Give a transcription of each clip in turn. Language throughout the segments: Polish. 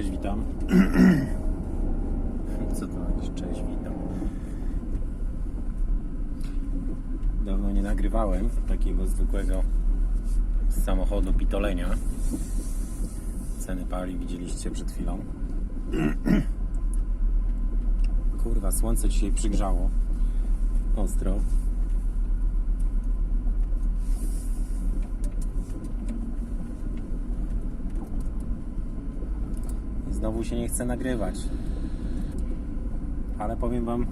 Cześć, witam. Co to znaczy? Cześć, witam. Dawno nie nagrywałem takiego zwykłego z samochodu pitolenia. Ceny pali widzieliście przed chwilą. Kurwa, słońce dzisiaj przygrzało. Ostro. Znowu się nie chce nagrywać. Ale powiem wam.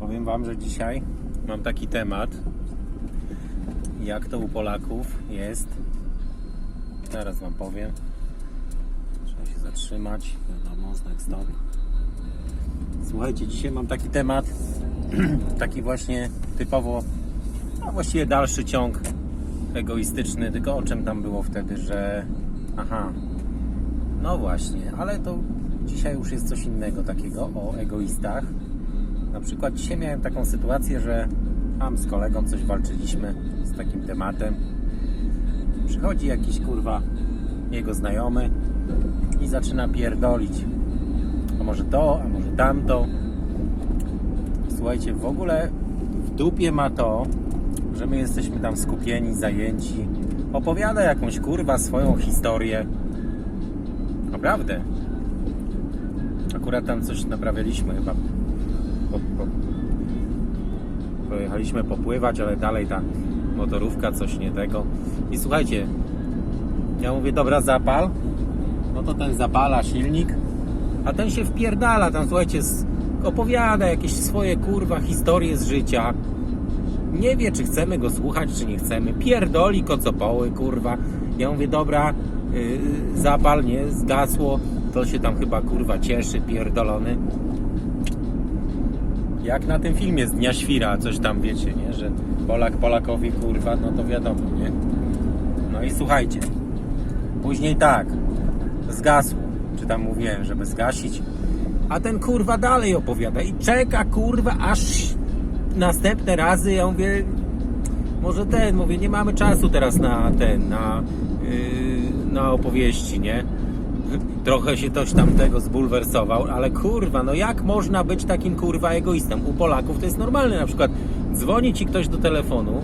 Powiem wam, że dzisiaj mam taki temat. Jak to u Polaków jest. Teraz wam powiem. Trzeba się zatrzymać. Wiadomo, znak stop. Słuchajcie, dzisiaj mam taki temat. taki właśnie typowo, a właściwie dalszy ciąg egoistyczny, tylko o czym tam było wtedy, że aha, no właśnie, ale to dzisiaj już jest coś innego takiego o egoistach. Na przykład dzisiaj miałem taką sytuację, że tam z kolegą coś walczyliśmy z takim tematem. Przychodzi jakiś kurwa jego znajomy i zaczyna pierdolić. A może to, a może tamto. Słuchajcie, w ogóle w dupie ma to, że my jesteśmy tam skupieni, zajęci. Opowiada jakąś kurwa swoją historię. Naprawdę. Akurat tam coś naprawialiśmy chyba. Po, po, pojechaliśmy popływać, ale dalej ta motorówka coś nie tego. I słuchajcie, ja mówię, dobra, zapal. No to ten zapala silnik, a ten się wpierdala tam, słuchajcie, opowiada jakieś swoje kurwa historie z życia. Nie wie, czy chcemy go słuchać, czy nie chcemy. Pierdoli kocopoły, kurwa. Ja mówię, dobra, yy, zapal, nie, zgasło. To się tam chyba, kurwa, cieszy, pierdolony. Jak na tym filmie z Dnia Świra, coś tam wiecie, nie? Że Polak Polakowi, kurwa, no to wiadomo, nie? No i słuchajcie. Później tak, zgasło. Czy tam mówiłem, żeby zgasić. A ten kurwa dalej opowiada i czeka kurwa aż następne razy. Ja mówię, może ten, mówię, nie mamy czasu teraz na ten, na, yy, na opowieści, nie? Trochę się coś tam tego zbulwersował, ale kurwa, no jak można być takim kurwa egoistą? U Polaków to jest normalne, na przykład dzwoni ci ktoś do telefonu,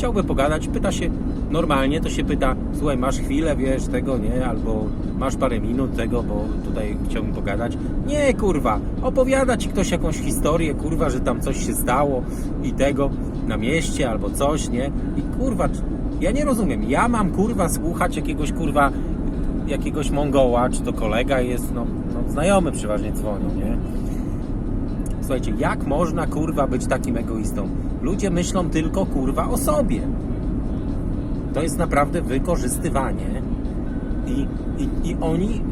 chciałby pogadać, pyta się normalnie, to się pyta, słuchaj, masz chwilę, wiesz, tego, nie, albo masz parę minut tego, bo tutaj chciałbym pogadać. Nie, kurwa, opowiada ci ktoś jakąś historię, kurwa, że tam coś się stało i tego na mieście albo coś, nie? I kurwa, ja nie rozumiem, ja mam kurwa słuchać jakiegoś kurwa, jakiegoś Mongoła, czy to kolega jest, no, no znajomy przeważnie dzwonią, nie? Słuchajcie, jak można kurwa być takim egoistą? Ludzie myślą tylko kurwa o sobie. To jest naprawdę wykorzystywanie i, i, i oni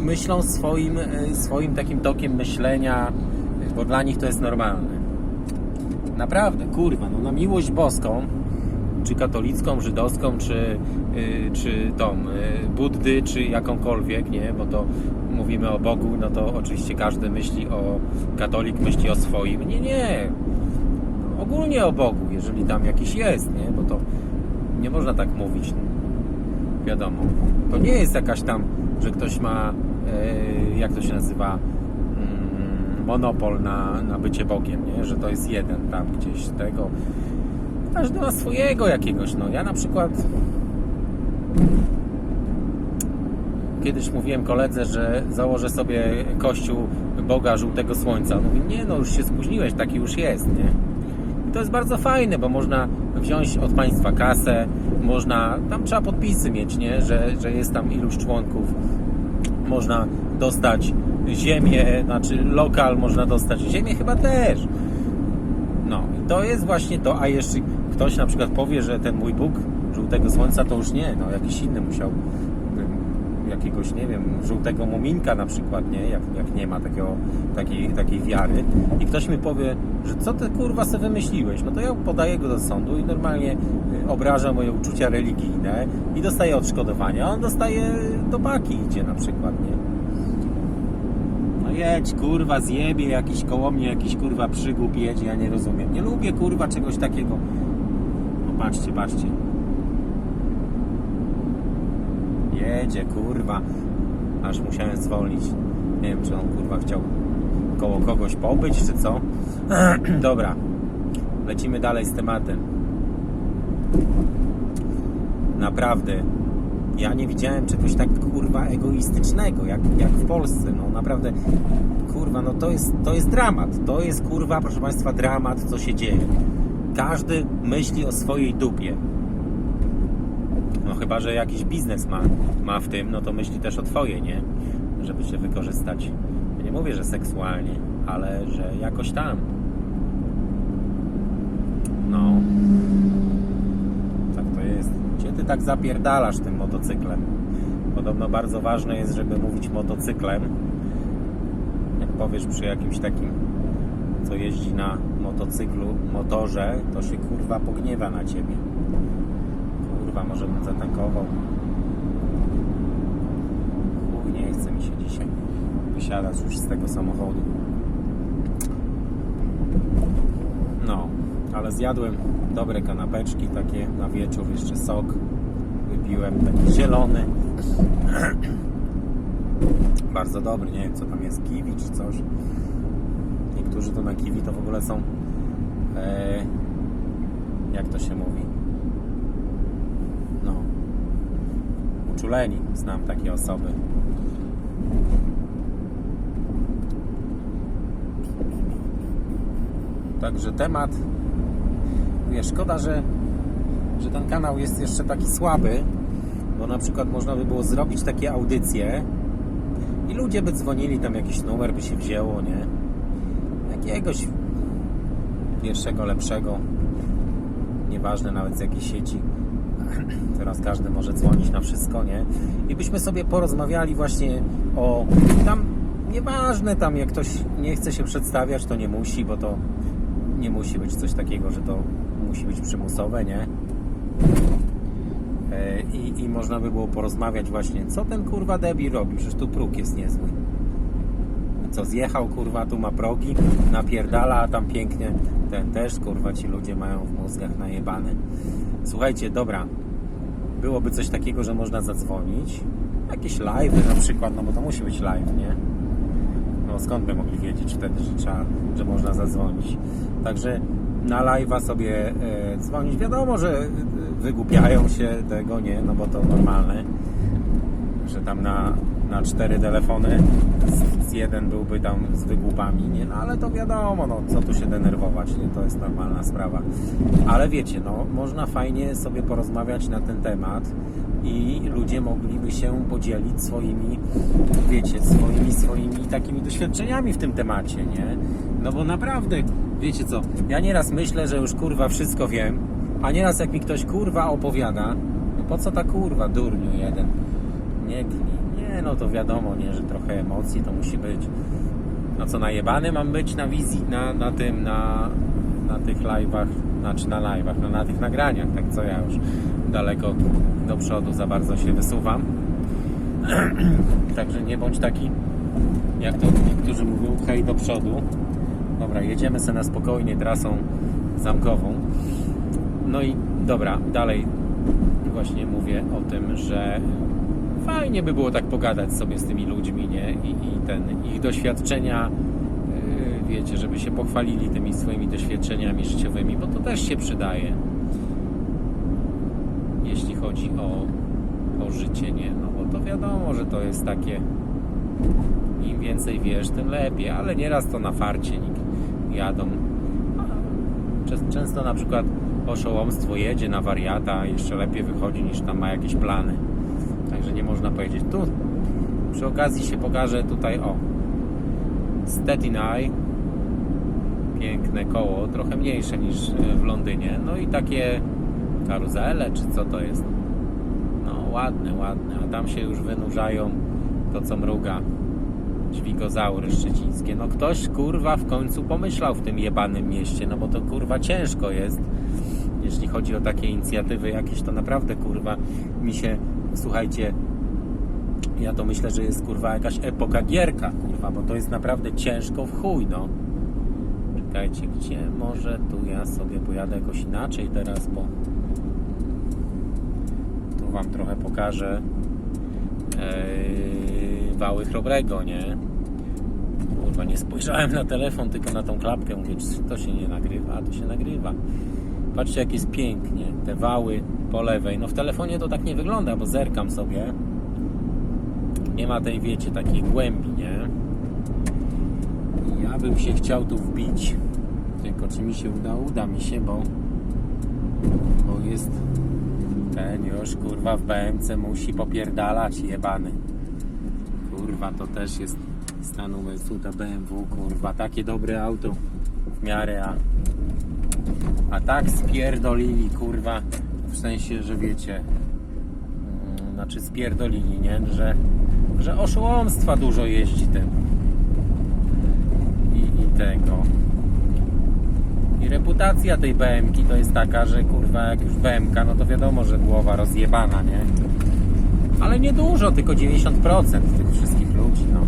myślą swoim, e, swoim takim tokiem myślenia, bo dla nich to jest normalne. Naprawdę, kurwa, no na miłość boską, czy katolicką, żydowską, czy, y, czy tą y, Buddy, czy jakąkolwiek, nie, bo to mówimy o Bogu, no to oczywiście każdy myśli o, katolik myśli o swoim. Nie, nie. Ogólnie o Bogu, jeżeli tam jakiś jest, nie, bo to nie można tak mówić. Wiadomo. To nie jest jakaś tam, że ktoś ma, e, jak to się nazywa, mm, monopol na, na bycie Bogiem, nie? że to jest jeden tam gdzieś tego. Każdy ma swojego jakiegoś. No ja na przykład kiedyś mówiłem koledze, że założę sobie kościół Boga Żółtego Słońca. Mówi, nie no, już się spóźniłeś, taki już jest, nie? I to jest bardzo fajne, bo można wziąć od państwa kasę, można, tam trzeba podpisy mieć, nie? Że, że jest tam iluś członków. Można dostać ziemię, znaczy lokal można dostać, ziemię chyba też. No i to jest właśnie to, a jeszcze ktoś na przykład powie, że ten mój Bóg żółtego słońca to już nie, no jakiś inny musiał jakiegoś, nie wiem, żółtego muminka na przykład, nie, jak, jak nie ma takiego, takiej, takiej wiary i ktoś mi powie, że co ty kurwa sobie wymyśliłeś, no to ja podaję go do sądu i normalnie y, obraża moje uczucia religijne i dostaje odszkodowania, a on dostaje do baki idzie na przykład, nie. No jedź, kurwa, zjebie jakiś koło mnie, jakiś kurwa przygłup jedzie, ja nie rozumiem. Nie lubię kurwa czegoś takiego. Patrzcie, patrzcie. Jedzie, kurwa. Aż musiałem zwolnić. Nie wiem, czy on kurwa chciał koło kogoś pobyć, czy co. Dobra. Lecimy dalej z tematem. Naprawdę. Ja nie widziałem czegoś tak kurwa egoistycznego, jak, jak w Polsce. No naprawdę, kurwa, no to jest, to jest dramat. To jest kurwa, proszę Państwa, dramat, co się dzieje. Każdy myśli o swojej dupie. No chyba, że jakiś biznes ma, ma w tym, no to myśli też o twoje, nie? Żeby cię wykorzystać. Ja nie mówię, że seksualnie, ale że jakoś tam. No. Tak to jest. Gdzie ty tak zapierdalasz tym motocyklem? Podobno bardzo ważne jest, żeby mówić motocyklem. Jak powiesz przy jakimś takim, co jeździ na motocyklu, motorze, to się kurwa pogniewa na ciebie. Kurwa, może bym zatankował. Chuj, nie chce mi się dzisiaj wysiadać już z tego samochodu. No, ale zjadłem dobre kanapeczki takie na wieczór, jeszcze sok wypiłem, taki zielony. Bardzo dobry, nie wiem co tam jest, kiwi czy coś. Niektórzy to na kiwi to w ogóle są, jak to się mówi, no, uczuleni. Znam takie osoby. Także temat, szkoda, że, że ten kanał jest jeszcze taki słaby, bo na przykład można by było zrobić takie audycje i ludzie by dzwonili, tam jakiś numer by się wzięło, nie? Jakiegoś pierwszego, lepszego, nieważne nawet z jakiej sieci. Teraz każdy może dzwonić na wszystko, nie? I byśmy sobie porozmawiali właśnie o tam nieważne tam jak ktoś nie chce się przedstawiać, to nie musi, bo to nie musi być coś takiego, że to musi być przymusowe, nie? E, I, I można by było porozmawiać właśnie, co ten kurwa debil robi, przecież tu próg jest niezły. Co zjechał kurwa, tu ma progi, napierdala, a tam pięknie ten też kurwa ci ludzie mają w mózgach najebane. Słuchajcie, dobra, byłoby coś takiego, że można zadzwonić, jakieś live na przykład, no bo to musi być live, nie? No skąd by mogli wiedzieć wtedy, że trzeba, że można zadzwonić. Także na live'a sobie e, dzwonić. Wiadomo, że e, wygłupiają się tego, nie, no bo to normalne, że tam na, na cztery telefony jeden byłby tam z wygłupami, nie, no ale to wiadomo, no co tu się denerwować, nie, to jest normalna sprawa. Ale wiecie, no można fajnie sobie porozmawiać na ten temat i ludzie mogliby się podzielić swoimi, wiecie, swoimi, swoimi takimi doświadczeniami w tym temacie, nie? No bo naprawdę, wiecie co, ja nieraz myślę, że już kurwa wszystko wiem, a nieraz jak mi ktoś kurwa opowiada, no po co ta kurwa, durniu jeden, nie gnij, no to wiadomo, nie, że trochę emocji to musi być. No co, najebany mam być na wizji, na, na tym, na, na tych live'ach, znaczy na live'ach, no na tych nagraniach, tak co ja już daleko do przodu za bardzo się wysuwam. Także nie bądź taki, jak to niektórzy mówią, hej do przodu. Dobra, jedziemy sobie na spokojnie trasą zamkową. No i dobra, dalej właśnie mówię o tym, że fajnie by było tak pogadać sobie z tymi ludźmi, nie? I, i ten, ich doświadczenia, yy, wiecie, żeby się pochwalili tymi swoimi doświadczeniami życiowymi, bo to też się przydaje. Jeśli chodzi o, o życie, nie? No bo to wiadomo, że to jest takie im więcej wiesz, tym lepiej, ale nieraz to na farcie nikt jadą. Często na przykład oszołomstwo jedzie na wariata, jeszcze lepiej wychodzi niż tam ma jakieś plany. Także nie można powiedzieć. Tu przy okazji się pokaże tutaj o Steady Eye piękne koło, trochę mniejsze niż e, w Londynie. No i takie karuzele, czy co to jest? No ładne, ładne. A tam się już wynurzają to, co mruga. Dźwigozaury szczecińskie. No ktoś kurwa w końcu pomyślał w tym jebanym mieście, no bo to kurwa ciężko jest. Jeśli chodzi o takie inicjatywy jakieś, to naprawdę kurwa mi się, słuchajcie, Ja to myślę, że jest kurwa jakaś epoka gierka, kurwa, bo to jest naprawdę ciężko w chuj, no. Czekajcie, gdzie może tu ja sobie pojadę jakoś inaczej teraz, bo tu wam trochę pokażę yy, wały chrobrego, nie? Kurwa, nie spojrzałem na telefon, tylko na tą klapkę. Mówię, to się nie nagrywa? A to się nagrywa. Patrzcie, jak jest pięknie. Te wały po lewej. No w telefonie to tak nie wygląda, bo zerkam sobie. Nie ma tej, wiecie, takiej głębi, nie? Ja bym się chciał tu wbić. Tylko czy mi się uda? Uda mi się, bo, bo jest ten już, kurwa, w BMC musi popierdalać, jebany. Kurwa, to też jest stan umysłu, ta BMW, kurwa, takie dobre auto w miarę, a, a tak spierdolili, kurwa, w sensie, że wiecie, mm, znaczy spierdolili, nie, że, że oszołomstwa dużo jeździ tym i, i tego i reputacja tej BMki to jest taka, że kurwa jak już BMK, no to wiadomo, że głowa rozjebana, nie? Ale nie dużo, tylko 90% tych wszystkich ludzi, no.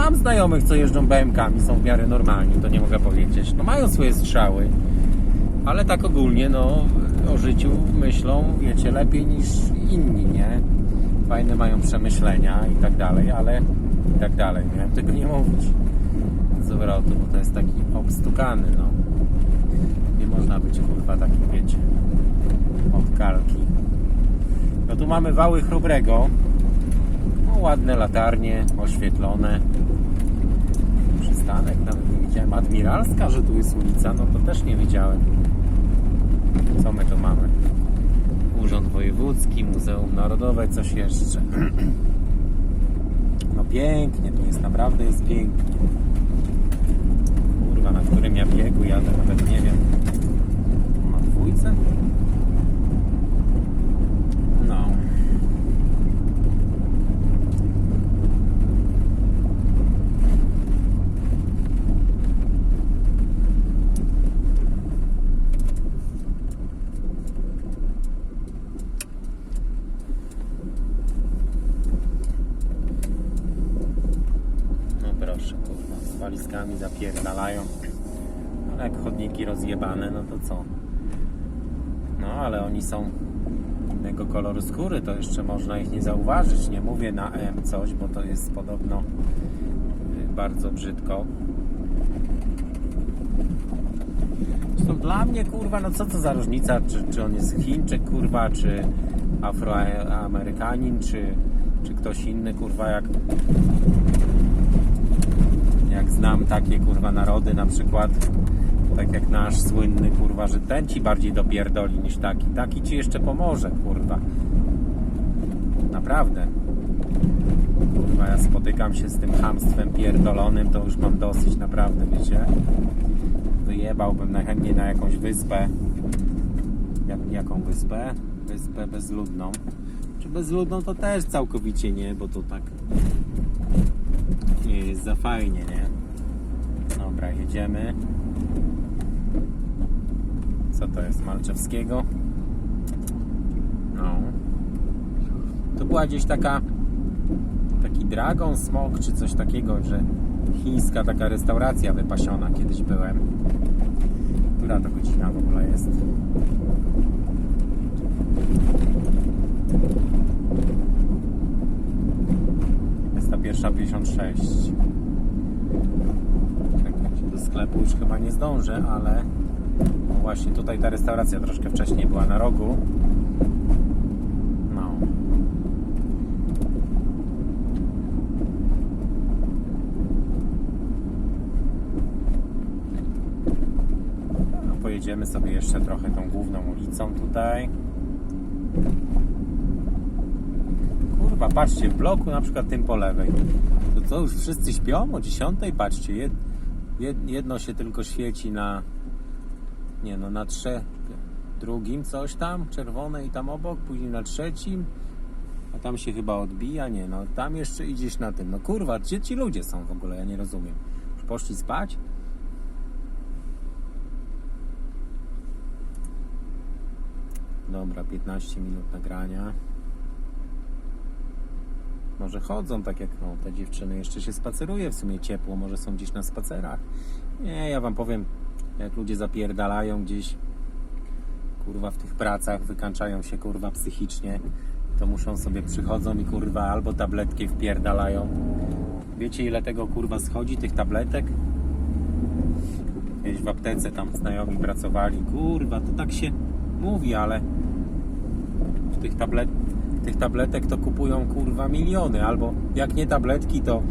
Mam znajomych, co jeżdżą BMKami, są w miarę normalni, to nie mogę powiedzieć. No mają swoje strzały, ale tak ogólnie, no, o życiu myślą, wiecie, lepiej niż inni, nie? Fajne mają przemyślenia i tak dalej, ale i tak dalej. Miałem tego nie mówić z zwrotu, bo to jest taki obstukany, no. Nie można być, kurwa, takim, wiecie, od kalki. No tu mamy wały chrobrego. No, ładne latarnie, oświetlone. Przystanek nawet nie widziałem. Admiralska, że tu jest ulica, no to też nie wiedziałem. Co my tu mamy? Urząd Wojewódzki, Muzeum Narodowe, coś jeszcze. No pięknie, tu jest naprawdę jest pięknie. Kurwa, na którym ja biegu jadę, nawet nie wiem. Na dwójce? No. No proszę, kurwa, z walizkami zapierdalają. Ale jak rozjebane, no to co? No, ale oni są innego koloru skóry, to jeszcze można ich nie zauważyć. Nie mówię na M coś, bo to jest podobno y, bardzo brzydko. Zresztą dla mnie, kurwa, no co to za różnica, czy, czy on jest Chińczyk, kurwa, czy Afroamerykanin, czy, czy ktoś inny, kurwa, jak jak znam takie kurwa narody na przykład tak jak nasz słynny kurwa, że ten ci bardziej dopierdoli niż taki taki ci jeszcze pomoże kurwa naprawdę kurwa ja spotykam się z tym hamstwem pierdolonym to już mam dosyć naprawdę wiecie wyjebałbym najchętniej na jakąś wyspę jak, jaką wyspę? wyspę bezludną czy bezludną to też całkowicie nie, bo to tak nie jest za fajnie, nie? Dobra, jedziemy. Co to jest? Malczewskiego? No. To była gdzieś taka taki Dragon Smok czy coś takiego, że chińska taka restauracja wypasiona kiedyś byłem. Która to godzina w ogóle jest? Jest ta pierwsza 56. Czekajcie, do sklepu już chyba nie zdążę, ale właśnie tutaj ta restauracja troszkę wcześniej była na rogu. No. No, Pojedziemy sobie jeszcze trochę tą główną ulicą tutaj. Kurwa, patrzcie, w bloku na przykład tym po lewej. To co, już wszyscy śpią o 10? Patrzcie, jed, jed, jedno się tylko świeci na nie no, na trze, drugim coś tam, czerwone i tam obok, później na trzecim, a tam się chyba odbija, nie no, tam jeszcze idziesz na tym. No kurwa, gdzie ci ludzie są w ogóle, ja nie rozumiem. Już poszli spać? Dobra, 15 minut nagrania. Może chodzą tak jak no, te dziewczyny, jeszcze się spaceruje w sumie ciepło, może są gdzieś na spacerach. Nie, ja wam powiem, jak ludzie zapierdalają gdzieś, kurwa, w tych pracach, wykańczają się, kurwa, psychicznie, to muszą sobie przychodzą i kurwa albo tabletki wpierdalają. Wiecie ile tego kurwa schodzi, tych tabletek? Kiedyś w aptece tam znajomi pracowali, kurwa, to tak się mówi, ale w tych, tablet, tych tabletek to kupują kurwa miliony, albo jak nie tabletki, to,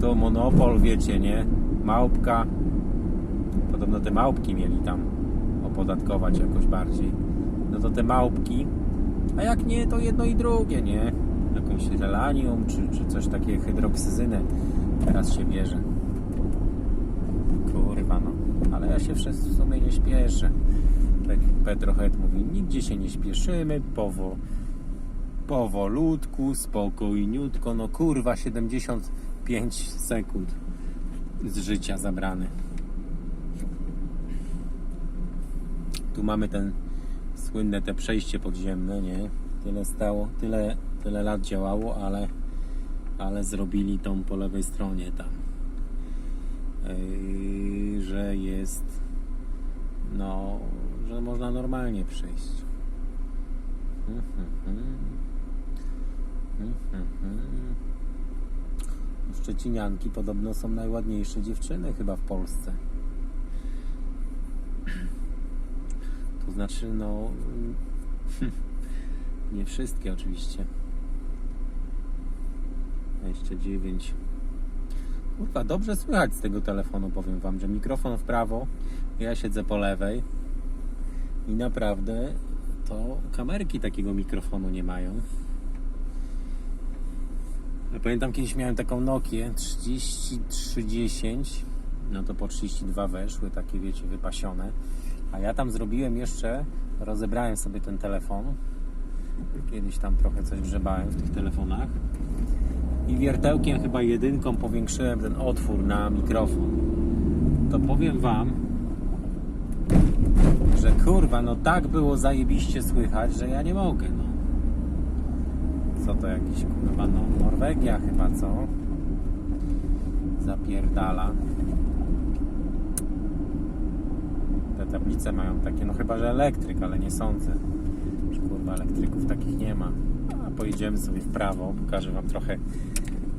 to monopol, wiecie, nie? Małpka. Podobno te małpki mieli tam opodatkować jakoś bardziej. No to te małpki, a jak nie, to jedno i drugie, nie? Jakąś relanium, czy, czy coś takiego, hydroksyzynę teraz się bierze. Kurwa, no. Ale ja się w sumie nie śpieszę. Petrohet mówi, nigdzie się nie śpieszymy, powo, powolutku, spokojniutko. No kurwa, 75 sekund z życia zabrane. Tu mamy ten słynne te przejście podziemne, nie? Tyle stało, tyle, tyle lat działało, ale, ale zrobili tą po lewej stronie tam. Yy, że jest no, że można normalnie przejść. Mhm. Szczecinianki podobno są najładniejsze dziewczyny chyba w Polsce. Znaczy, no, nie wszystkie oczywiście. 29. Kurwa, dobrze słychać z tego telefonu, powiem Wam, że mikrofon w prawo, ja siedzę po lewej i naprawdę to kamerki takiego mikrofonu nie mają. Ja pamiętam kiedyś miałem taką Nokię 3310, no to po 32 weszły, takie wiecie, wypasione. A ja tam zrobiłem jeszcze, rozebrałem sobie ten telefon. Kiedyś tam trochę coś grzebałem w tych telefonach i wiertełkiem chyba jedynką powiększyłem ten otwór na mikrofon. To powiem wam, że kurwa, no tak było zajebiście słychać, że ja nie mogę, no. Co to jakiś kurwa, no Norwegia chyba, co? Zapierdala. Te tablice mają takie, no chyba, że elektryk, ale nie sądzę. Że kurwa elektryków takich nie ma. A pojedziemy sobie w prawo, pokażę wam trochę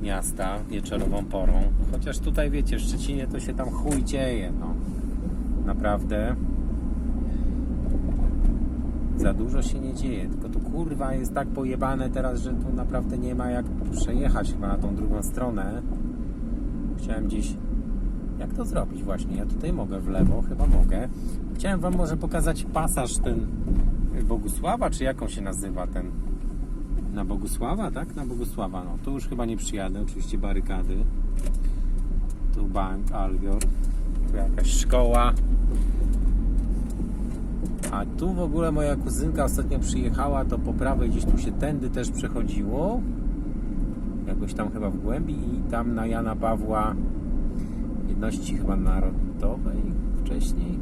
miasta wieczorową porą. Chociaż tutaj wiecie, w Szczecinie to się tam chuj dzieje, no. Naprawdę za dużo się nie dzieje, tylko tu kurwa jest tak pojebane teraz, że tu naprawdę nie ma jak przejechać chyba na tą drugą stronę. Chciałem gdzieś... Jak to zrobić właśnie? Ja tutaj mogę w lewo, chyba mogę. Chciałem wam może pokazać pasaż ten Bogusława, czy jak on się nazywa ten... Na Bogusława, tak? Na Bogusława, no. Tu już chyba nie przyjadę, oczywiście barykady. Tu bank, Albior. Tu jakaś szkoła. A tu w ogóle moja kuzynka ostatnio przyjechała, to po prawej gdzieś tu się tędy też przechodziło. Jakoś tam chyba w głębi i tam na Jana Pawła jedności chyba narodowej wcześniej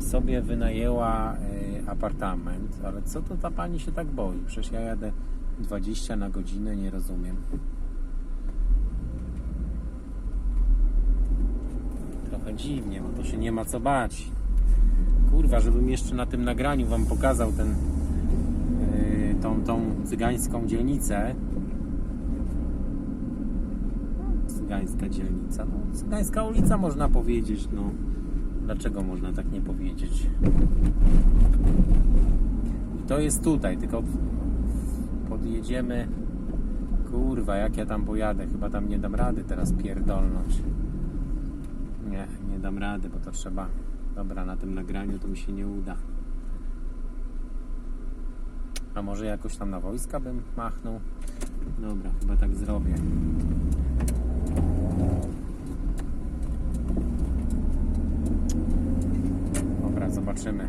sobie wynajęła y, apartament. Ale co to ta pani się tak boi? Przecież ja jadę 20 na godzinę, nie rozumiem. Trochę dziwnie, bo to się nie ma co bać kurwa, żebym jeszcze na tym nagraniu wam pokazał ten yy, tą, tą cygańską dzielnicę cygańska dzielnica no, cygańska ulica można powiedzieć no dlaczego można tak nie powiedzieć i to jest tutaj tylko podjedziemy kurwa jak ja tam pojadę chyba tam nie dam rady teraz pierdolnąć nie, nie dam rady, bo to trzeba Dobra, na tym nagraniu to mi się nie uda. A może jakoś tam na wojska bym machnął? Dobra, chyba tak zrobię. Dobra, zobaczymy.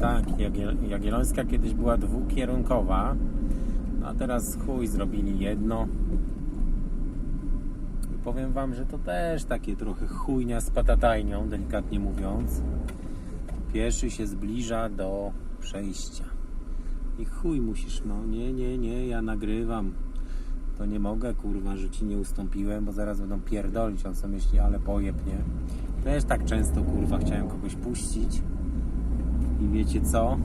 Tak, Jagiel Jagiellońska kiedyś była dwukierunkowa a teraz chuj zrobili jedno. I powiem wam, że to też takie trochę chujnia z patatajnią, delikatnie mówiąc. Pieszy się zbliża do przejścia. I chuj musisz, no nie, nie, nie, ja nagrywam. To nie mogę, kurwa, że ci nie ustąpiłem, bo zaraz będą pierdolić, on co myśli, ale pojeb, nie? Też tak często, kurwa, chciałem kogoś puścić. I wiecie co?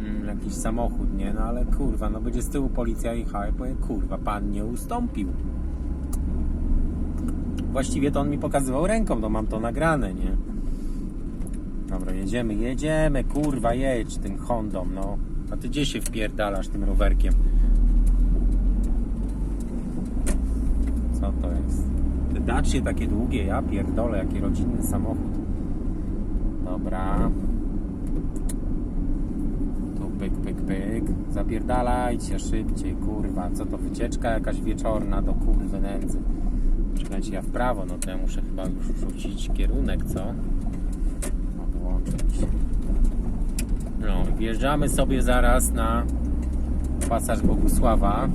Mm, jakiś samochód, nie? No ale kurwa, no będzie z tyłu policja jechała i powie, kurwa, pan nie ustąpił. Właściwie to on mi pokazywał ręką, no mam to nagrane, nie? Dobra, jedziemy, jedziemy, kurwa, jedź tym Hondą, no. A ty gdzie się wpierdalasz tym rowerkiem? Co to jest? Te dacie takie długie, ja pierdolę, jaki rodzinny samochód. Dobra. Tu pyk, pyk, pyk. Zapierdalajcie szybciej, kurwa. Co to, wycieczka jakaś wieczorna do kurwy nędzy. Czekajcie, ja w prawo, no to ja muszę chyba już rzucić kierunek, co? No, wyłączyć. No, wjeżdżamy sobie zaraz na pasaż Bogusława.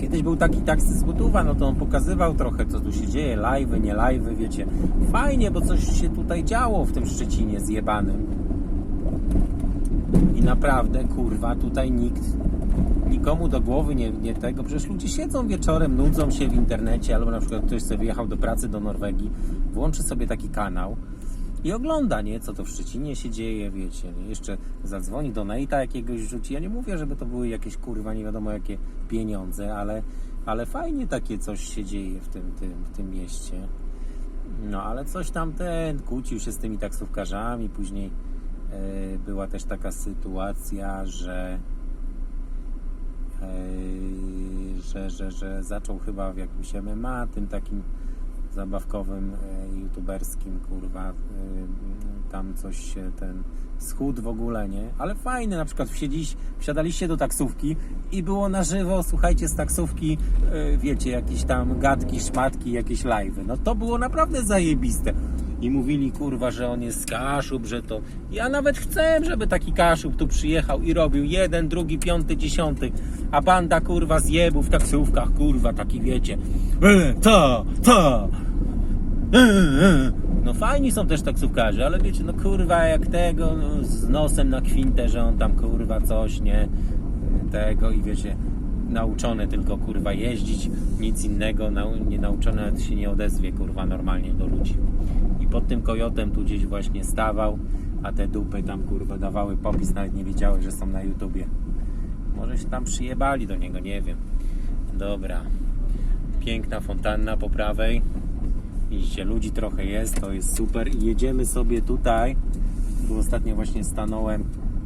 Kiedyś był taki taksy z Budowa, no to on pokazywał trochę, co tu się dzieje, live'y, nie live'y, wiecie. Fajnie, bo coś się tutaj działo w tym Szczecinie zjebanym. I naprawdę, kurwa, tutaj nikt, nikomu do głowy nie, nie tego, przecież ludzie siedzą wieczorem, nudzą się w internecie, albo na przykład ktoś sobie jechał do pracy do Norwegii, włączy sobie taki kanał i ogląda, nie, co to w Szczecinie się dzieje, wiecie, nie? jeszcze zadzwoni do Nate'a jakiegoś rzuci. Ja nie mówię, żeby to były jakieś kurwa nie wiadomo jakie pieniądze, ale, ale fajnie takie coś się dzieje w tym, tym, w tym mieście. No, ale coś tam ten kłócił się z tymi taksówkarzami, później e, była też taka sytuacja, że e, że, że, że zaczął chyba w jakimś MMA, tym takim zabawkowym, e, youtuberskim, kurwa, e, tam coś się ten schód w ogóle, nie? Ale fajny, na przykład wsiadaliście do taksówki i było na żywo, słuchajcie, z taksówki, e, wiecie, jakieś tam gadki, szmatki, jakieś live'y. No to było naprawdę zajebiste. I mówili, kurwa, że on jest z Kaszub, że to... Ja nawet chcę, żeby taki Kaszub tu przyjechał i robił jeden, drugi, piąty, dziesiąty, a banda, kurwa, zjebów w taksówkach, kurwa, taki wiecie. E, e. No fajni są też taksówkarze, ale wiecie, no kurwa jak tego no, z nosem na kwintę, że on tam kurwa coś, nie tego i wiecie, nauczony tylko kurwa jeździć, nic innego, nau, nie nauczony nawet się nie odezwie kurwa normalnie do ludzi. Pod tym kojotem tu gdzieś właśnie stawał, a te dupy tam kurwa dawały popis, nawet nie wiedziały, że są na YouTubie. Może się tam przyjebali do niego, nie wiem. Dobra. Piękna fontanna po prawej. Widzicie, ludzi trochę jest, to jest super. I jedziemy sobie tutaj. Tu ostatnio właśnie stanąłem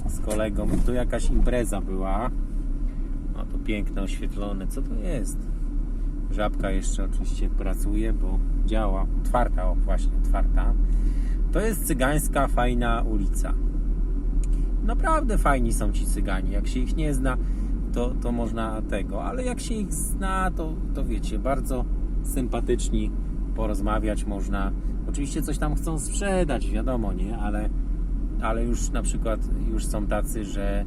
z kolegą. Tu jakaś impreza była. No to piękne, oświetlone. Co to jest? Żabka jeszcze oczywiście pracuje, bo działa. Otwarta, o właśnie, otwarta. To jest cygańska, fajna ulica. Naprawdę fajni są ci cygani. Jak się ich nie zna, to, to można tego, ale jak się ich zna, to, to wiecie, bardzo sympatyczni porozmawiać można. Oczywiście coś tam chcą sprzedać, wiadomo, nie, ale, ale już na przykład już są tacy, że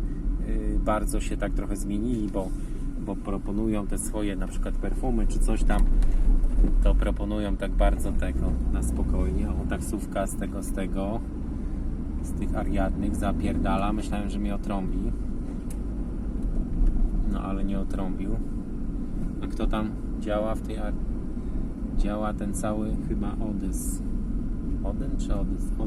y, bardzo się tak trochę zmienili, bo, bo proponują te swoje na przykład perfumy czy coś tam, to proponują tak bardzo tego na spokojnie. O, taksówka z tego, z tego, z tych ariadnych zapierdala. Myślałem, że mnie otrąbi. No ale nie otrąbił. A kto tam działa w tej ar- działa ten cały chyba Odys. Oden czy Odys?